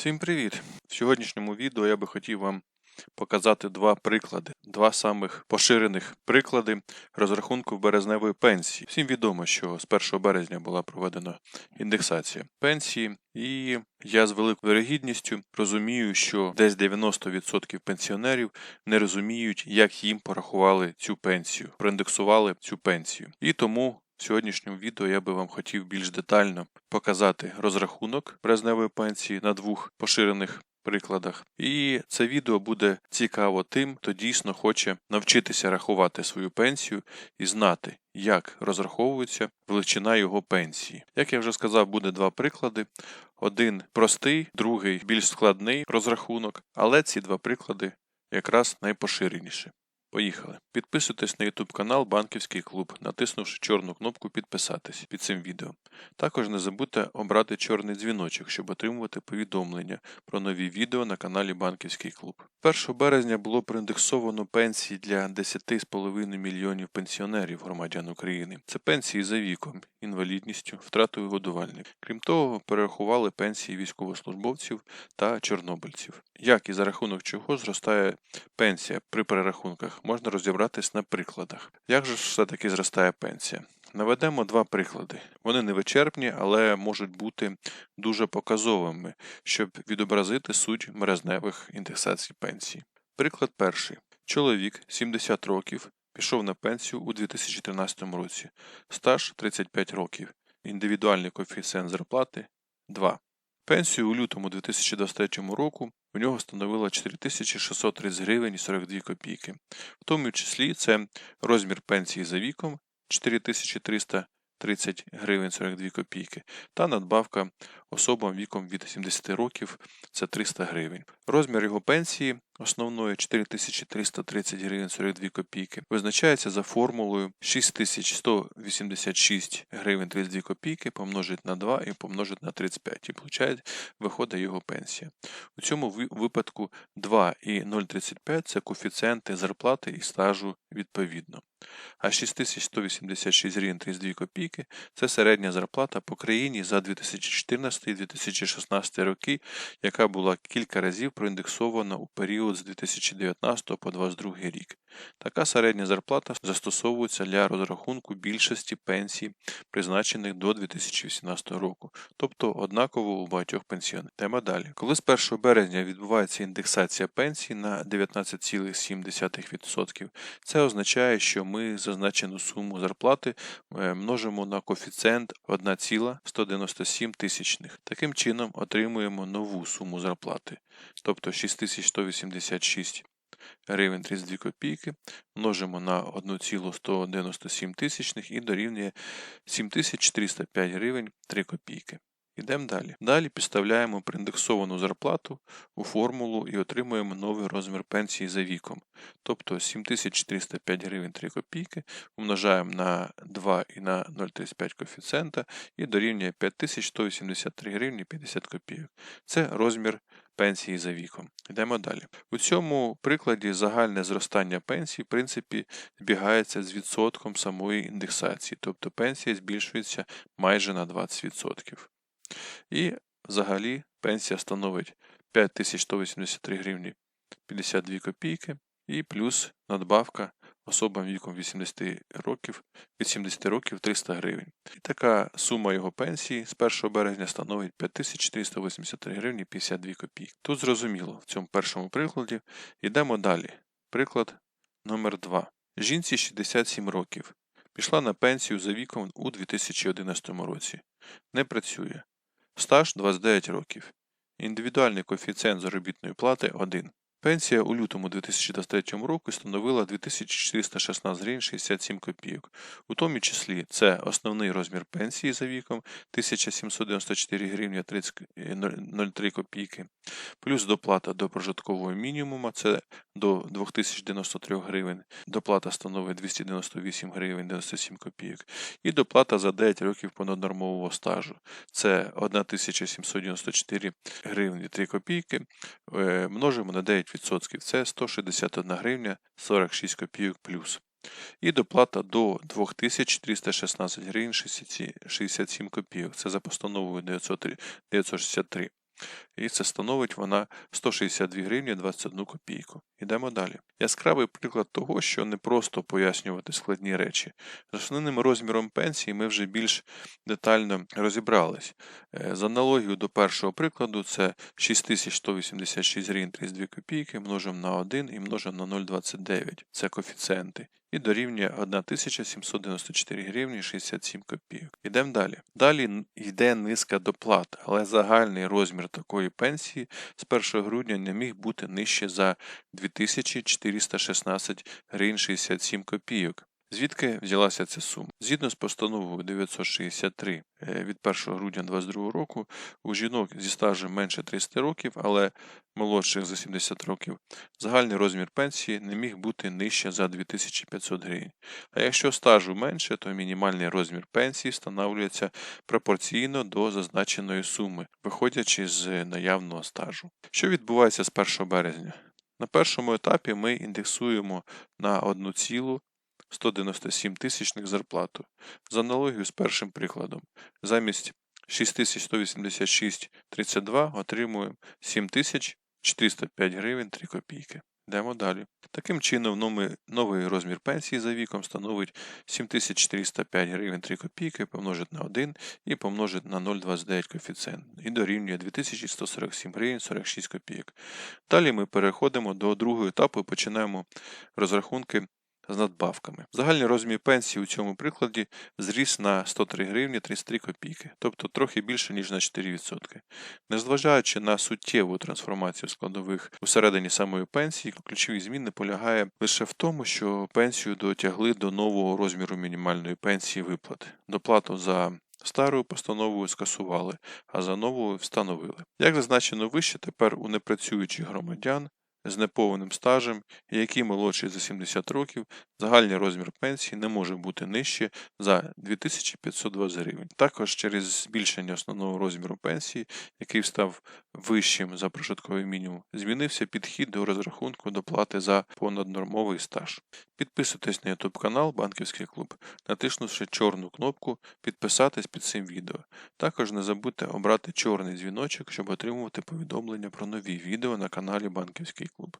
Всім привіт! В сьогоднішньому відео я би хотів вам показати два приклади, два самих поширених приклади розрахунку березневої пенсії. Всім відомо, що з 1 березня була проведена індексація пенсії, і я з великою вірогідністю розумію, що десь 90% пенсіонерів не розуміють, як їм порахували цю пенсію, проіндексували цю пенсію. І тому в сьогоднішньому відео я би вам хотів більш детально показати розрахунок березневої пенсії на двох поширених прикладах. І це відео буде цікаво тим, хто дійсно хоче навчитися рахувати свою пенсію і знати, як розраховується величина його пенсії. Як я вже сказав, буде два приклади. Один простий, другий більш складний розрахунок, але ці два приклади якраз найпоширеніші. Поїхали. Підписуйтесь на YouTube канал Банківський клуб, натиснувши чорну кнопку Підписатись під цим відео. Також не забудьте обрати чорний дзвіночок, щоб отримувати повідомлення про нові відео на каналі Банківський клуб. 1 березня було проіндексовано пенсії для 10,5 мільйонів пенсіонерів громадян України. Це пенсії за віком, інвалідністю, втратою годувальників. Крім того, перерахували пенсії військовослужбовців та чорнобильців. Як і за рахунок чого зростає пенсія при перерахунках, можна розібратись на прикладах. Як же все-таки зростає пенсія? Наведемо два приклади. Вони не вичерпні, але можуть бути дуже показовими, щоб відобразити суть мерезневих індексацій пенсії. Приклад перший. Чоловік 70 років пішов на пенсію у 2013 році, стаж 35 років, індивідуальний коефіцієнт зарплати 2. Пенсію у лютому 2023 року у нього становила 4630 гривень і 42 копійки. В тому числі це розмір пенсії за віком 4330 гривень 42 копійки та надбавка особам віком від 70 років це 300 гривень. Розмір його пенсії основної 4330 гривень 42 копійки визначається за формулою 6186 гривень 32 копійки помножить на 2 і помножить на 35 і виходить, виходить його пенсія. У цьому випадку 2 і 0,35 це коефіцієнти зарплати і стажу відповідно. А 6186 гривень 32 копійки це середня зарплата по країні за 2014-2016 роки, яка була кілька разів проіндексована у період з 2019 по 2022 рік. Така середня зарплата застосовується для розрахунку більшості пенсій, призначених до 2018 року, тобто однаково у багатьох пенсіонерів. Тема далі. Коли з 1 березня відбувається індексація пенсій на 19,7%, це означає, що ми зазначену суму зарплати е, множимо на коефіцієнт 1,197 тисячних. Таким чином отримуємо нову суму зарплати, тобто 6186 гривень 32 копійки, множимо на 1,197 тисячних і дорівнює 7405 гривень 3 копійки. Йдемо далі. Далі підставляємо проіндексовану зарплату у формулу і отримуємо новий розмір пенсії за віком. Тобто 7405 гривень 3 копійки умножаємо на 2 і на 0,35 коефіцієнта і дорівнює 5183 гривні 50 копійок. Це розмір пенсії за віком. Йдемо далі. У цьому прикладі загальне зростання пенсії, в принципі, збігається з відсотком самої індексації, тобто пенсія збільшується майже на 20%. І взагалі пенсія становить 5183 гривні 52 копійки і плюс надбавка особам віком 80 років від 70 років 300 гривень. І така сума його пенсії з 1 березня становить 5483 гривні 52 копійки. Тут зрозуміло, в цьому першому прикладі йдемо далі. Приклад номер 2 Жінці 67 років. Пішла на пенсію за віком у 2011 році. Не працює. Стаж 29 років. Індивідуальний коефіцієнт заробітної плати 1. Пенсія у лютому 2023 року становила 2416 гривень 67 копійок. У тому числі це основний розмір пенсії за віком 1794 гривні 03 копійки, плюс доплата до прожиткового мінімуму це до 2093 гривень, доплата становить 298 гривень 97 копійок, і доплата за 9 років понаднормового стажу це 1794 гривні 3 копійки, е, множимо на 9 5% це 161 гривня 46 копійок плюс. І доплата до 2316 гривень 67 копійок. Це за постановою 963. І це становить вона 162 гривні 21 копійку. Йдемо далі. Яскравий приклад того, що не просто пояснювати складні речі. З основним розміром пенсії ми вже більш детально розібрались. Е, За аналогією до першого прикладу, це 6186 гривень 32 копійки множимо на 1 і множимо на 0,29. Це коефіцієнти. І дорівнює 1794 гривні 67 копійок. Йдемо далі. Далі йде низка доплат, але загальний розмір такої пенсії з 1 грудня не міг бути нижче за 2416 гривень 67 копійок. Звідки взялася ця сума? Згідно з постановою 963 е, від 1 грудня 2022 року, у жінок зі стажем менше 30 років, але молодших за 70 років, загальний розмір пенсії не міг бути нижче за 2500 гривень. А якщо стажу менше, то мінімальний розмір пенсії встановлюється пропорційно до зазначеної суми, виходячи з наявного стажу. Що відбувається з 1 березня? На першому етапі ми індексуємо на 1,197 тисячних зарплату. За аналогію з першим прикладом. Замість 6186,32 отримуємо 7405 гривень 3 копійки. Йдемо далі. Таким чином, новий розмір пенсії за віком становить 7405 гривень 3 копійки помножити на 1 і помножити на 0,29 коефіцієнт і дорівнює 2147 гривень 46 копійок. Далі ми переходимо до другого етапу і починаємо розрахунки з надбавками. Загальний розмір пенсії у цьому прикладі зріс на 103 гривні 33 копійки, тобто трохи більше, ніж на 4%. Незважаючи на суттєву трансформацію складових усередині самої пенсії, ключові зміни полягає лише в тому, що пенсію дотягли до нового розміру мінімальної пенсії виплати. Доплату за Старою постановою скасували, а за новою встановили. Як зазначено вище, тепер у непрацюючих громадян з неповним стажем, які молодші за 70 років, загальний розмір пенсії не може бути нижче за 2520 гривень. Також через збільшення основного розміру пенсії, який став вищим за прожитковий мінімум, змінився підхід до розрахунку доплати за понаднормовий стаж. Підписуйтесь на YouTube канал Банківський клуб, натиснувши чорну кнопку Підписатись під цим відео. Також не забудьте обрати чорний дзвіночок, щоб отримувати повідомлення про нові відео на каналі Банківський клуб.